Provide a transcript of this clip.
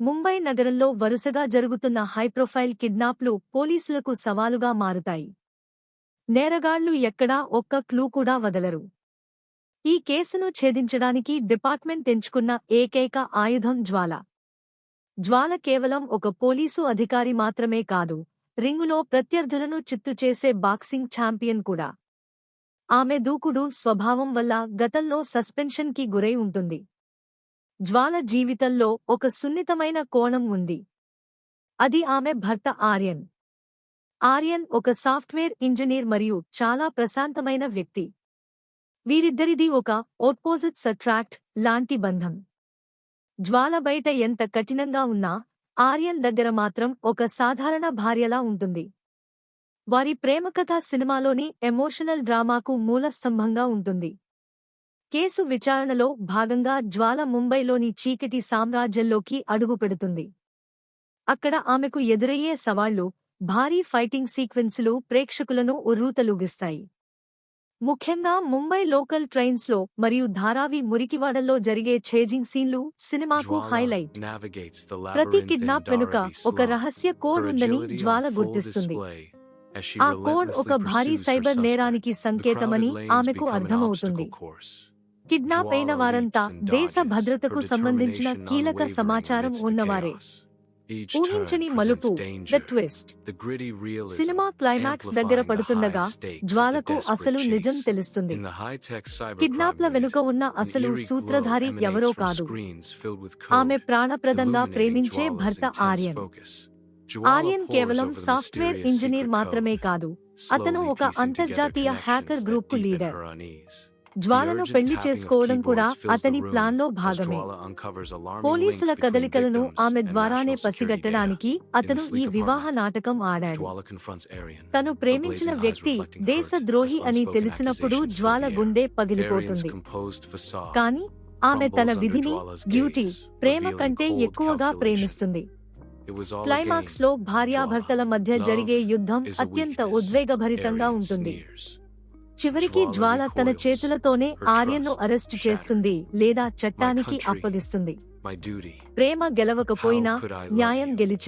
ముంబై నగరంలో వరుసగా జరుగుతున్న హైప్రొఫైల్ కిడ్నాప్లు పోలీసులకు సవాలుగా మారుతాయి. నేరగాళ్ళు ఎక్కడా ఒక్క క్లూ కూడా వదలరు. ఈ కేసును ఛేదించడానికి డిపార్ట్మెంట్ ఎంచుకున్న ఏకైక ఆయుధం జ్వాల. జ్వాల కేవలం ఒక పోలీసు అధికారి మాత్రమే కాదు రింగులో ప్రత్యర్థులను చిత్తు చేసే బాక్సింగ్ ఛాంపియన్ కూడా. ఆమె దూకుడు స్వభావం వల్ల గతంలో సస్పెన్షన్కి గురై ఉంటుంది. జ్వాల జీవితంలో ఒక సున్నితమైన కోణం ఉంది. అది ఆమె భర్త ఆర్యన్. ఆర్యన్ ఒక సాఫ్ట్వేర్ ఇంజనీర్ మరియు చాలా ప్రశాంతమైన వ్యక్తి. వీరిద్దరిది ఒక ఓట్పోజిట్ సట్రాక్ట్ లాంటి బంధం. జ్వాల బయట ఎంత కఠినంగా ఉన్నా ఆర్యన్ దగ్గర మాత్రం ఒక సాధారణ భార్యలా ఉంటుంది. వారి ప్రేమకథ సినిమాలోని ఎమోషనల్ డ్రామాకు మూలస్తంభంగా ఉంటుంది. కేసు విచారణలో భాగంగా జ్వాల ముంబైలోని చీకటి సామ్రాజ్యంలోకి అడుగుపెడుతుంది. అక్కడ ఆమెకు ఎదురయ్యే సవాళ్ళు భారీ ఫైటింగ్ సీక్వెన్సులు ప్రేక్షకులను ఉర్రూతలూగిస్తాయి. ముఖ్యంగా ముంబై లోకల్ ట్రైన్స్లో మరియు ధారావి మురికివాడల్లో జరిగే ఛేజింగ్ సీన్లు సినిమాకు హైలైట్. ప్రతి కిడ్నాప్ వెనుక ఒక రహస్య కోడ్ ఉందని జ్వాల గుర్తిస్తుంది. ఆ కోడ్ ఒక భారీ సైబర్ నేరానికి సంకేతమని ఆమెకు అర్థమవుతుంది. కిడ్నాప్ అయిన వారంతా దేశ భద్రతకు సంబంధించిన కీలక సమాచారం ఉన్నవారే. ఊహించని మలుపు ద ట్విస్ట్ సినిమా క్లైమాక్స్ దగ్గర పడుతుండగా జ్వాలకు అసలు నిజం తెలుస్తుంది. కిడ్నాప్ల వెనుక ఉన్న అసలు సూత్రధారి ఎవరో కాదు. ఆమె ప్రాణప్రదంగా ప్రేమించే భర్త ఆర్యన్ ఆర్యన్ కేవలం సాఫ్ట్వేర్ ఇంజనీర్ మాత్రమే కాదు అతను ఒక అంతర్జాతీయ హ్యాకర్ గ్రూప్కు లీడర్. జ్వాలను పెళ్ళి చేసుకోవడం కూడా అతని ప్లాన్లో భాగమే. పోలీసుల కదలికలను ఆమె ద్వారానే పసిగట్టడానికి అతను ఈ వివాహ నాటకం ఆడాడు. తను ప్రేమించిన వ్యక్తి దేశద్రోహి అని తెలిసినప్పుడు జ్వాల గుండె పగిలిపోతుంది. కాని ఆమె తన విధిని డ్యూటీ ప్రేమ కంటే ఎక్కువగా ప్రేమిస్తుంది. క్లైమాక్స్లో భార్యాభర్తల మధ్య జరిగే యుద్ధం అత్యంత ఉద్వేగభరితంగా ఉంటుంది. చివరికి జ్వాల తన చేతులతోనే ఆర్యన్ను అరెస్టు చేస్తుంది లేదా చట్టానికి అప్పగిస్తుంది. ప్రేమ గెలవకపోయినా న్యాయం గెలిచింది.